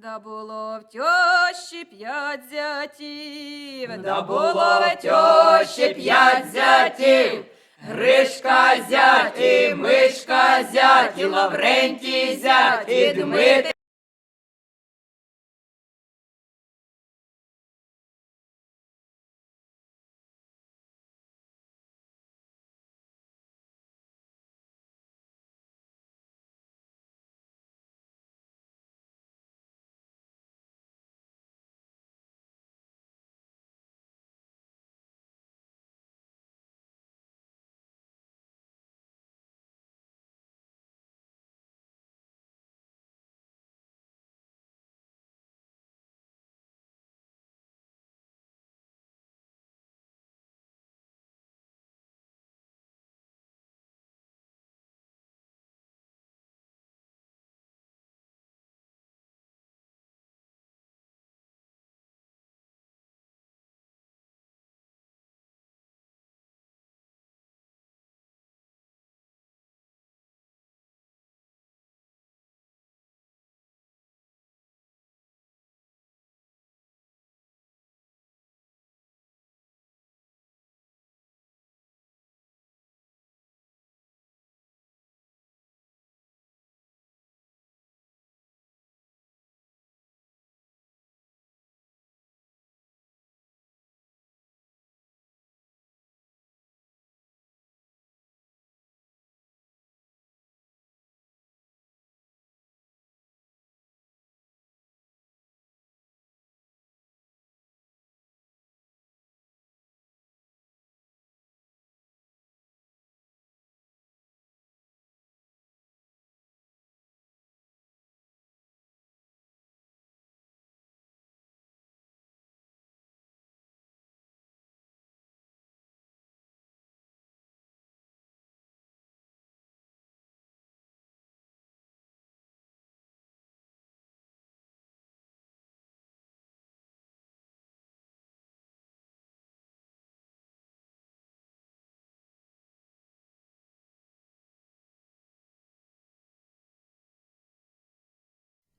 Да було в тьощі п'ять зятів, да було в тьощі п'ять зятів, Гришка зять, мишка зяті. Лаврентій зять, і Дмитрий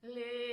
Le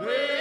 We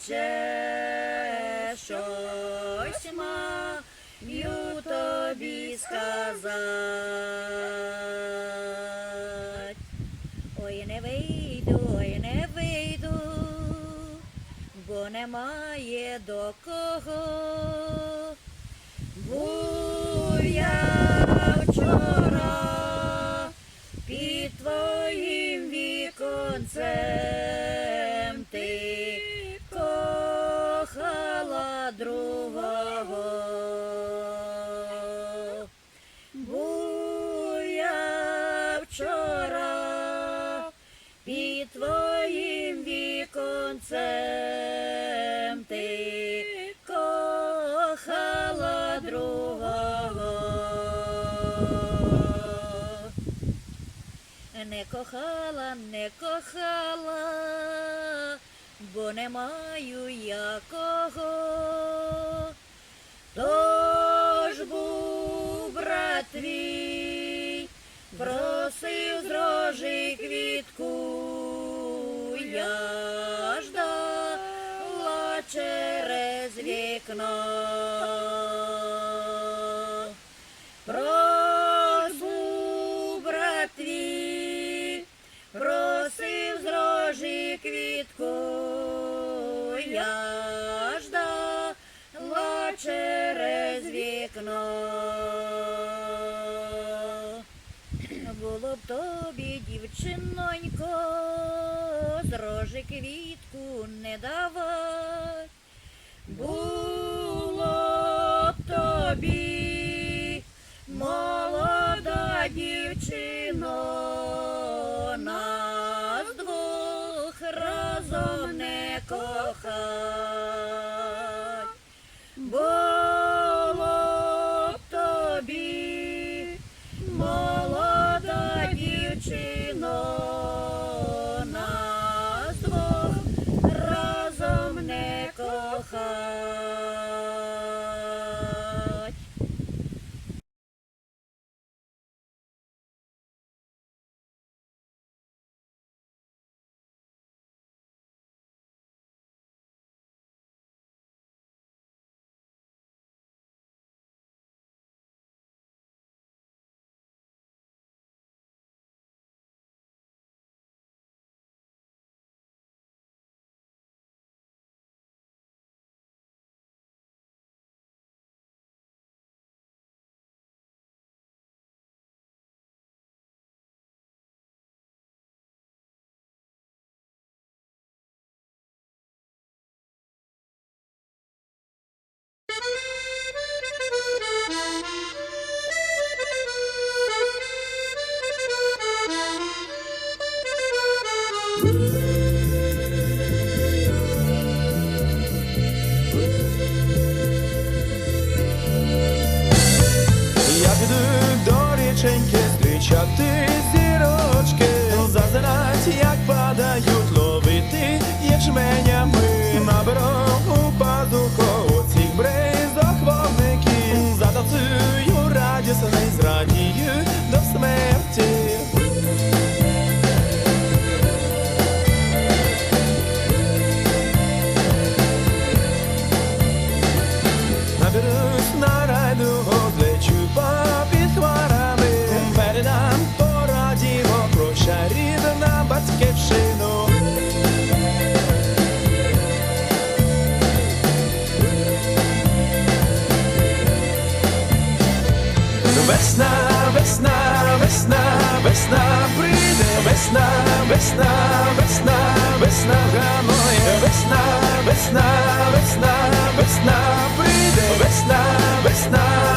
козаче, щось маю тобі сказати. Ой, не вийду, ой, не вийду, бо немає до кого. Був я вчора під твоїм віконцем, віконцем, ти кохала другого. Не кохала, не кохала, бо не маю якого. Тож був брат твій, просив з квітку, вікно. Просив брат твій, просив з рожі квітку, я ждала через вікно. Було б тобі, дівчинонько, з рожі квітку не давать. Було б тобі, весна прийде, весна, весна, весна, весна ганує, весна, весна, весна, весна прийде, весна, весна.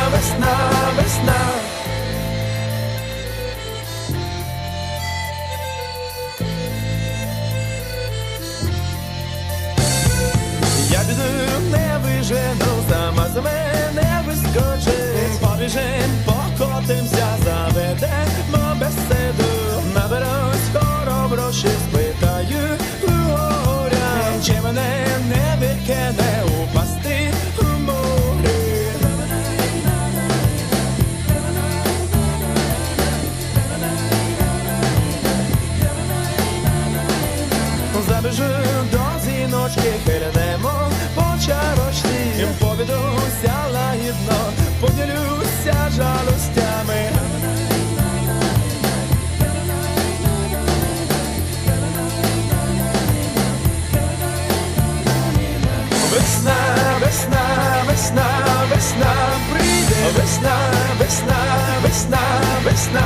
весна, весна, весна, весна,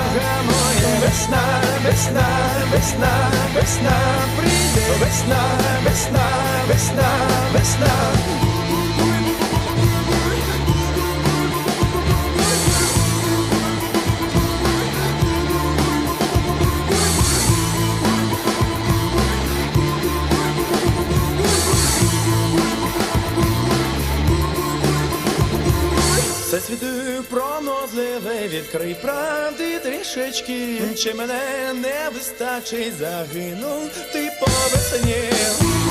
моя весна, весна, весна, весна, прийде, весна, весна, весна, весна. ти пронозливий, відкрий правди трішечки, чи мене не вистачить, загинув ти по весні.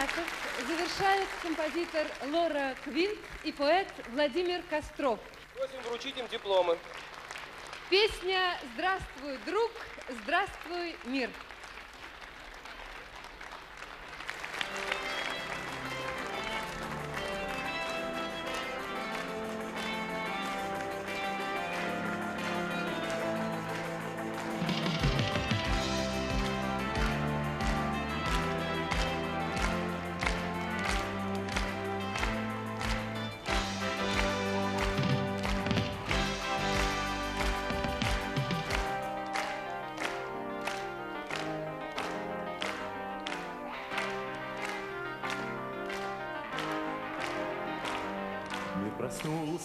Лауреатов завершает композитор Лора Квинт и поэт Владимир Костров. Просим вручить им дипломы. Песня «Здравствуй, друг, здравствуй, мир». Мир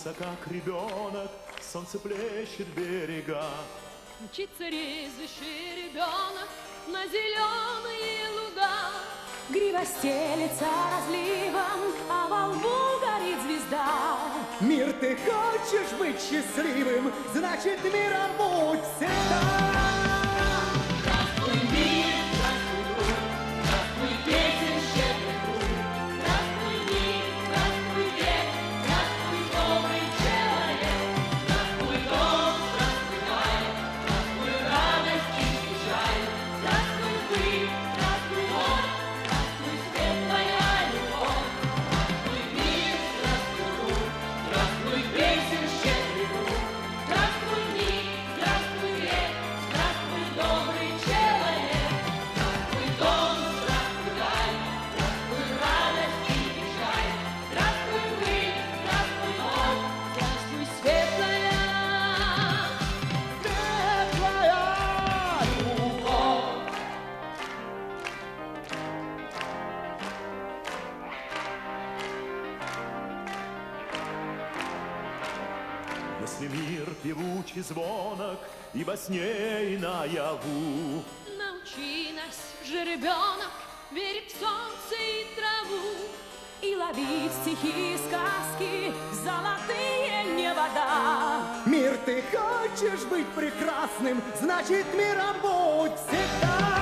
проснулся, как ребенок, солнце плещет берега. Мчится резвейший ребенок на зеленые луга. Грива стелется разливом, а во лбу горит звезда. Мир, ты хочешь быть счастливым, значит миром будь всегда. Если мир певучий звонок и во сне, и наяву, научи нас же, ребенок, верить в солнце и траву. И ловить стихи и сказки, золотые не вода. Мир, ты хочешь быть прекрасным, значит миром будь всегда.